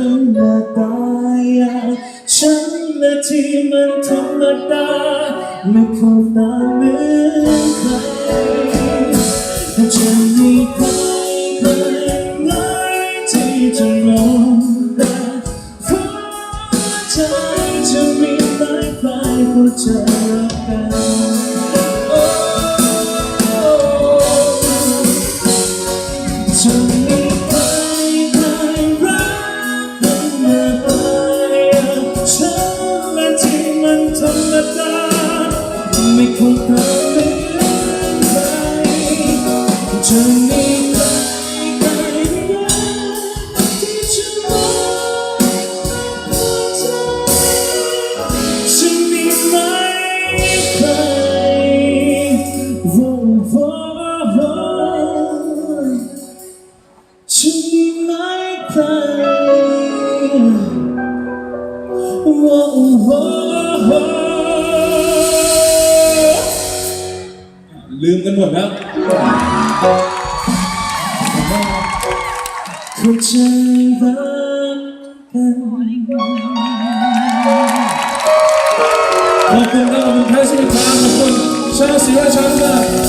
คนหน้าตาอย่างฉันและที่มันธรรมดาไม่เข้าตาเหมือนใครแต่จะมีใครใครไหนที่จะมองแต่หัวใจจะมีหลายใครผู้จะรักกันโอ้ ไม่คงทำเหมือนใครจะมีใครใครรักที่จะมองหัวใจจะมีไหมใครโว้โว้โว้จะมีไหมใครโว้โว้โว้ ลืมกันหมดแล้วเข้าใจรักกันขอบคุณครับขอบคุณแพทย์สิริพาขอบคุณชาวศรีราชาด้วย